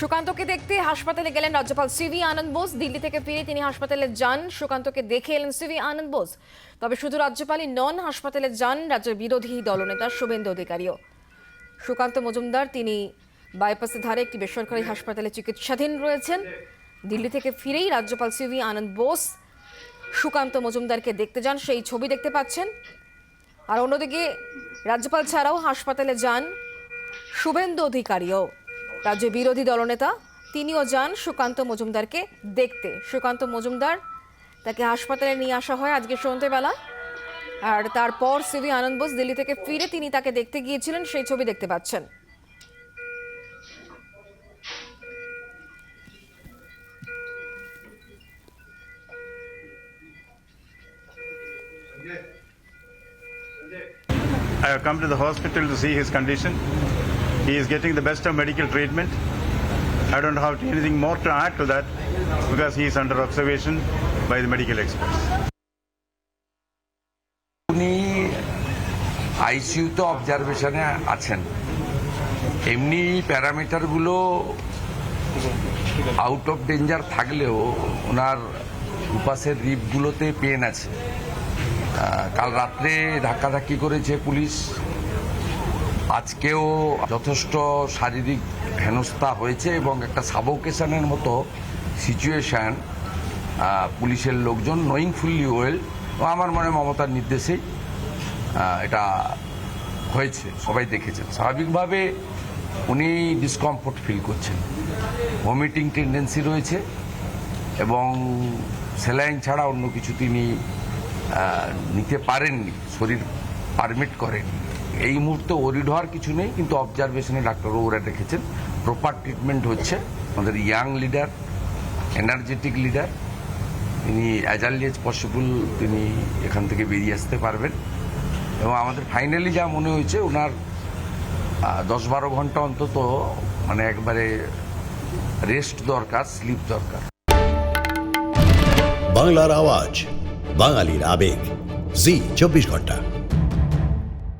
সুকান্তকে দেখতে হাসপাতালে গেলেন রাজ্যপাল সিভি আনন্দ বোস। দিল্লি থেকে ফিরে তিনি হাসপাতালে যান। সুকান্তকে দেখে এলেন সিভি আনন্দ বোস। তবে শুধু রাজ্যপালই নন, হাসপাতালে যান রাজ্যের বিরোধী দলনেতা শুভেন্দু অধিকারীও। সুকান্ত মজুমদার, তিনি বাইপাসের ধারে একটি বেসরকারি হাসপাতালে চিকিৎসাধীন রয়েছেন। দিল্লি থেকে ফিরেই রাজ্যপাল সিভি আনন্দ বোস সুকান্ত মজুমদারকে দেখতে যান। সেই ছবি দেখতে পাচ্ছেন। আর অন্যদিকে রাজ্যপাল ছাড়াও হাসপাতালে যান শুভেন্দু অধিকারীও। রাজ্যের বিরোধী দলনেতা তিনিও যান সুকান্ত মজুমদারকে দেখতে। সুকান্ত মজুমদার তাকে হাসপাতালে নিয়ে আসা হয় আজকে সন্ধ্যেবেলা। আর তারপর সিভি আনন্দ বোস দিল্লি থেকে ফিরে তিনি তাকে দেখতে গিয়েছিলেন, সেই ছবি দেখতে পাচ্ছেন। I have come to the hospital to see his condition. He is getting the best of medical treatment. I don't have anything more to add to that because he is under observation by the medical experts. উনি আইসিইউতে অবজারভেশনে আছেন এমনি প্যারামিটারগুলো out of danger থাকলেও ওনার উপাসের রিপগুলোতে pen আছে কাল রাত্রে ধাক্কাধাক্কি করেছে police আজকেও যথেষ্ট শারীরিক হেনস্থা হয়েছে এবং একটা সাবোকেশনের মতো সিচুয়েশান পুলিশের লোকজন নোয়িং ফুললি ওয়েল আমার মনে মমতার নির্দেশেই এটা হয়েছে, সবাই দেখেছেন। স্বাভাবিকভাবে উনি ডিসকমফোর্ট ফিল করছেন। ভমিটিং টেন্ডেন্সি রয়েছে এবং স্যালাইন ছাড়া অন্য কিছু তিনি নিতে পারেননি। শরীর পারমিট করেন। এই মুহূর্তে ওরিড হওয়ার কিছু নেই, কিন্তু অবজারভেশনে ডাক্তারও ওরা রেখেছেন প্রপার ট্রিটমেন্ট হচ্ছে। আমাদের ইয়াং লিডার এনার্জেটিক লিডার তিনি অ্যাজ এজ পসিবল তিনি এখান থেকে বেরিয়ে আসতে পারবেন। এবং আমাদের ফাইনালি যা মনে হয়েছে, ওনার দশ বারো ঘণ্টা অন্তত মানে একবারে রেস্ট দরকার স্লিপ দরকার। বাংলার আওয়াজ, বাঙালির আবেগ। জি, চব্বিশ ঘণ্টা।